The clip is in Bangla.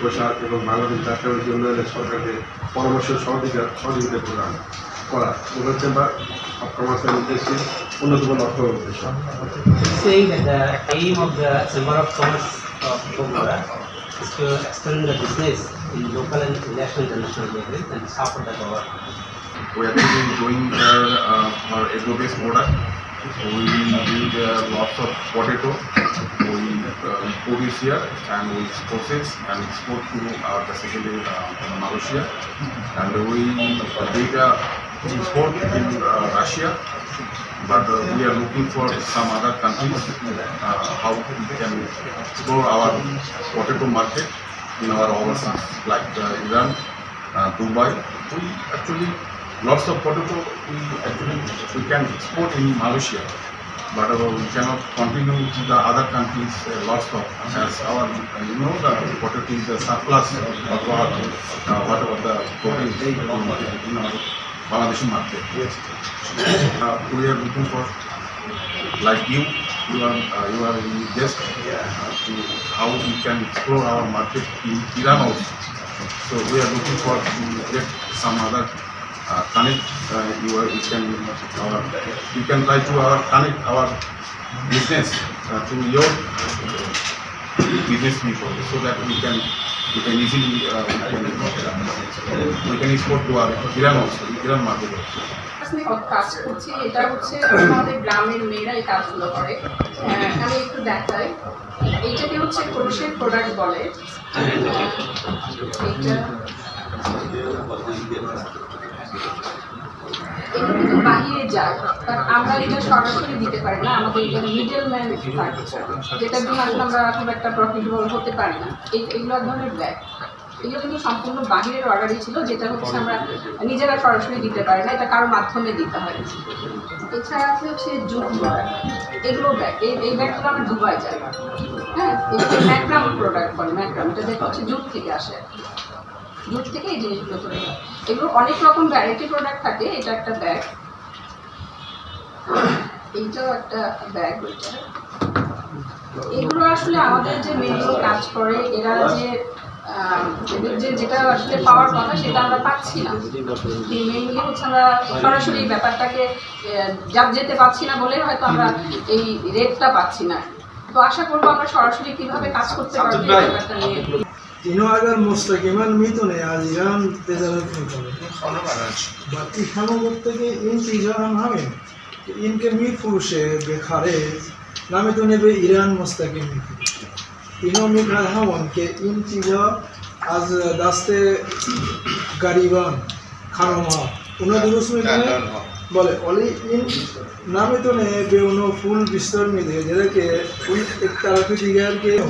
প্রসার এবং বাংলাদেশ জাতীয় উন্নয়নের সরকারকে পরামর্শ সহযোগিতা সহযোগিতা প্রদান করা মুঘল চেম্বার অফ কমার্সের উদ্দেশ্যে অন্যতম লক্ষ্য উদ্দেশ্য saying aim of the Chamber of Commerce of Bogora is to extend the business in local and national international levels and support the government. We are doing here uh, our agro-based product. We will need uh, lots of potato. Here and we process and export to uh, basically uh, Malaysia. And we uh, export in uh, Russia. But uh, we are looking for some other countries uh, how we can explore our potato market in our overseas, like uh, Iran, uh, Dubai. We actually lots of potato we actually we can export in Malaysia, but uh, we cannot continue to the other countries uh, lots of as our uh, you know the potato is the surplus of our uh, whatever the protein in in our Bangladeshi market. Uh, we are looking for like you. You are uh, you are in just uh, to how we can explore our market in Iran also. So we are looking for to get some other uh, connect. Uh, you are you can our you can try to our connect our business uh, to your business people so that we can we can easily uh, we can uh, we can export to our Iran also Iran market also. কাজ করছি এটা হচ্ছে আমাদের গ্রামের মেয়েরা এই কাজগুলো করে আমি একটু দেখাই এইটাকে হচ্ছে ক্রোশের প্রোডাক্ট বলে কিন্তু বাহিরে যায় কারণ আমরা এটা সরাসরি দিতে পারি না, আমাদের এটা মিডল ম্যান যেটার জন্য আসলে আমরা খুব একটা প্রফিটেবল হতে পারি না। এগুলো এক ধরনের ব্যাগ এগুলো কিন্তু সম্পূর্ণ বাহিরের অর্ডারই ছিল, যেটা হচ্ছে আমরা নিজেরা সরাসরি দিতে পারি না, এটা কারোর মাধ্যমে দিতে হয়। এছাড়া আছে হচ্ছে জুট ব্যাগ এগুলো ব্যাগ, এই এই ব্যাগগুলো আমার দুবাই যায় হ্যাঁ এগুলো ম্যাক্রাম প্রোডাক্ট বলে ম্যাক্রাম এটা দেখো হচ্ছে জুট থেকে আসে। জুট থেকে এই জিনিসগুলো তৈরি হয়। এগুলো অনেক রকম ভ্যারাইটি প্রোডাক্ট থাকে, এটা একটা ব্যাগ এইটাও একটা ব্যাগ এগুলো আসলে আমাদের যে মেয়েগুলো কাজ করে, এরা যে যে যেটা আসলে পাওয়ার কথা সেটা আমরা পাচ্ছি না। মেইনলি হচ্ছে আমরা সরাসরি ব্যাপারটাকে যাব যেতে পাচ্ছি না বলে হয়তো আমরা এই রেটটা পাচ্ছি না। তো আশা করব আমরা সরাসরি কীভাবে কাজ করতে পারব ব্যাপারটা নিয়ে। اینو اگر مستقیما میتونه از ایران تجارت میکنه باقی همه گفته که این چیزها هم همین که این که میفروشه به خارج نمیتونه به ایران مستقیم میفروشه اینو میکنه همون که این چیزها از دست گریبان خانم ها اونا درست میکنه بله ولی این نمیتونه به اونو فول بیشتر میده جدا که اون یک طرف دیگر که